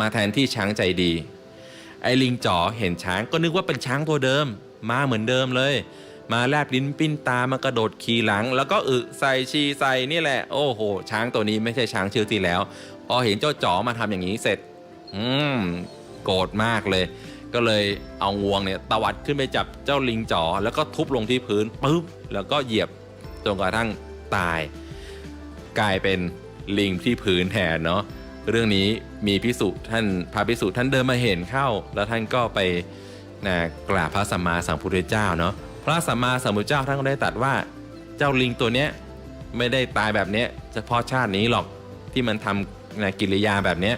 มาแทนที่ช้างใจดี ไอ้ลิงจ๋อเห็นช้างก็นึกว่าเป็นช้างตัวเดิม มาเหมือนเดิมเลย มาแลบลิ้นปิ้นตามากระโดดขี่หลัง แล้วก็อึใส่ชีใส่นี่แหละ โอ้โห ช้างตัวนี้ไม่ใช่ช้างชื่อที่แล้ว พอเห็นเจ้าจ๋อมาทำอย่างนี้เสร็จ อืมโกรธมากเลย ก็เลยเอางวงเนี่ยตวัดขึ้นไปจับเจ้าลิงจ๋อแล้วก็ทุบลงที่พื้นปุ๊บแล้วก็เหยียบจนกระทั่งตาย กลายเป็นลิงที่พื้นแทนเนาะ เรื่องนี้มีพิสุท่านพระพิสุท่านเดินมาเห็นเข้า แล้วท่านก็ไปนะกราบพระสัมมาสัมพุทธเจ้าเนาะพระสัมมาสัมพุทธเจ้าท่านก็ได้ตรัสว่าเจ้าลิงตัวเนี้ยไม่ได้ตายแบบเนี้ยเฉพาะชาตินี้หรอกที่มันทำนะกิริยาแบบเนี้ย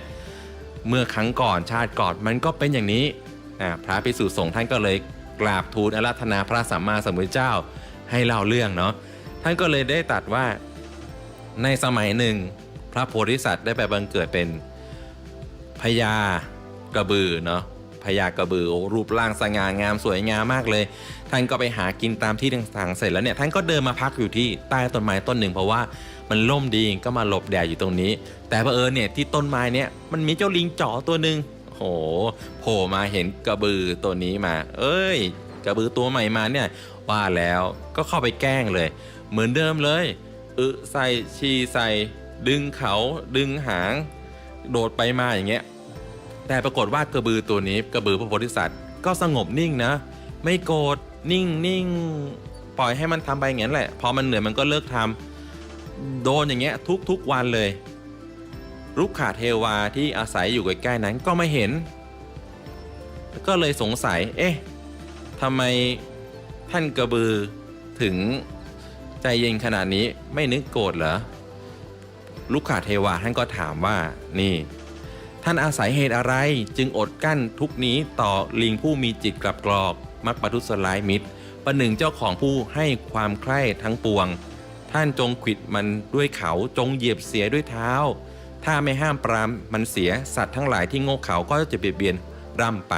เมื่อครั้งก่อนชาติก่อนมันก็เป็นอย่างนี้นะพระพิสุสงฆ์ท่านก็เลยกราบทูลอาราธนาพระสัมมาสัมพุทธเจ้าให้เล่าเรื่องเนาะท่านก็เลยได้ตรัสว่าในสมัยหนึ่ง พระโพธิสัตว์ได้ไปบังเกิดเป็นพญากระบือเนาะพญากระบือรูปร่างสง่างามสวยงามมากเลย ท่านก็ไปหากินตามที่ต่างๆเสร็จแล้วเนี่ยท่านก็เดินมาพักอยู่ที่ใต้ต้นไม้ต้นหนึ่งเพราะว่ามันล่มดีก็มาหลบแดดอยู่ตรงนี้ แต่เผอิญเนี่ยที่ต้นไม้เนี่ยมันมีเจ้าลิงจ๋อตัวหนึ่งโอ้โหโผล่มาเห็นกระบือตัวนี้มา เอ้ย กระบือตัวใหม่มาเนี่ยว่าแล้วก็เข้าไปแกล้งเลย เหมือนเดิมเลยอึใส่ชีใส่ ดึงเขาดึงหาง โดดไปมาอย่างเงี้ยแต่ปรากฏว่ากระบือตัวนี้กระบือพระโพธิสัตว์ ก็สงบนิ่งนะ ไม่โกรธนิ่งนิ่งปล่อยให้มันทำไปอย่างนั้นแหละพอมันเหนื่อยมันก็เลิกทำโดนอย่างเงี้ยทุกทุกวันเลยลูกขาเทวาที่อาศัยอยู่ใกล้ๆนั้นก็ไม่เห็น ก็เลยสงสัย เอ๊ะทำไมท่านกระบือถึงใจเย็นขนาดนี้ไม่นึกโกรธเหรอ ลูกขาเทวาท่านก็ถามว่านี่ ท่านอาศัยเหตุอะไรจึงอดกั้นทุกนี้ต่อลิงผู้มีจิตกลับกรอก มักประทุษร้ายมิตร ประหนึ่งเจ้าของผู้ให้ความใคร่ทั้งปวง ท่านจงขิดมันด้วยเขาจงเหยียบเสียด้วยเท้า ถ้าไม่ห้ามปรามมันเสียสัตว์ทั้งหลายที่โง่เขาก็จะเบียดเบียนร่ำไป